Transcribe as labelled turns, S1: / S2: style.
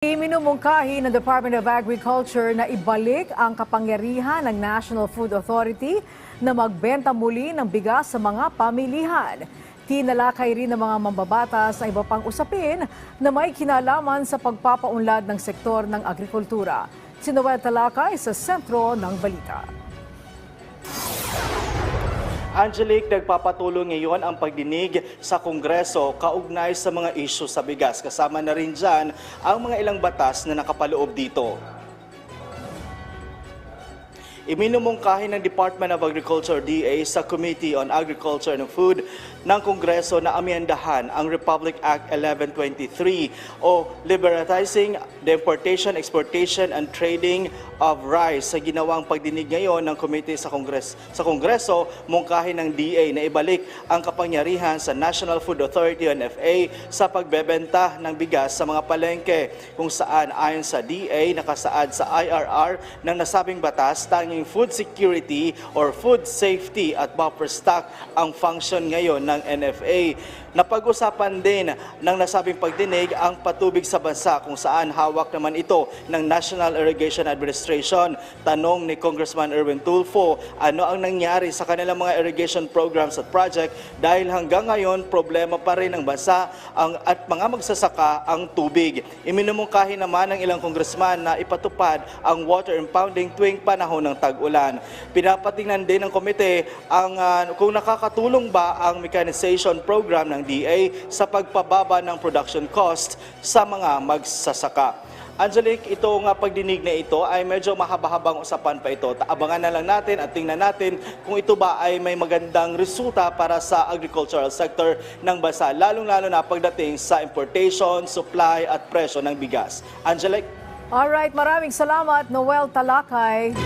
S1: Iminumungkahi ng Department of Agriculture na ibalik ang kapangyarihan ng National Food Authority na magbenta muli ng bigas sa mga pamilihan. Tinalakay rin ng mga mambabatas ang iba pang usapin na may kinalaman sa pagpapaunlad ng sektor ng agrikultura. Si Noel Talakay sa sentro ng balita.
S2: Angelique, nagpapatuloy ngayon ang pagdinig sa Kongreso kaugnay sa mga isyu sa bigas. Kasama na rin dyan ang mga ilang batas na nakapaloob dito. Iminumungkahi ng Department of Agriculture DA sa Committee on Agriculture and Food ng Kongreso na amyendahan ang Republic Act 1123 o Liberalizing the Importation, Exportation and Trading of Rice. Sa ginawang pagdinig ngayon ng Committee sa Kongres sa Kongreso, mungkahi ng DA na ibalik ang kapangyarihan sa National Food Authority o NFA sa pagbebenta ng bigas sa mga palengke kung saan ayon sa DA nakasaad sa IRR ng nasabing batas tanging food security or food safety at buffer stock ang function ngayon ng NFA. Napag-usapan din ng nasabing pagdinig ang patubig sa bansa kung saan hawak naman ito ng National Irrigation Administration. Tanong ni Congressman Erwin Tulfo, ano ang nangyari sa kanilang mga irrigation programs at project dahil hanggang ngayon problema pa rin ng bansa ang, at mga magsasaka ang tubig. Iminumungkahi naman ng ilang congressman na ipatupad ang water impounding tuwing panahon ng tag-ulan. Pinapatingnan din ng komite ang ah, kung nakakatulong ba ang mechanization program ng DA sa pagpababa ng production cost sa mga magsasaka. Angelique, ito nga pagdinig na ito ay medyo mahaba-habang usapan pa ito. Abangan na lang natin at tingnan natin kung ito ba ay may magandang resulta para sa agricultural sector ng bansa, lalong-lalo na pagdating sa importation, supply at presyo ng bigas. Angelique?
S1: Alright, maraming salamat Noel Talakay.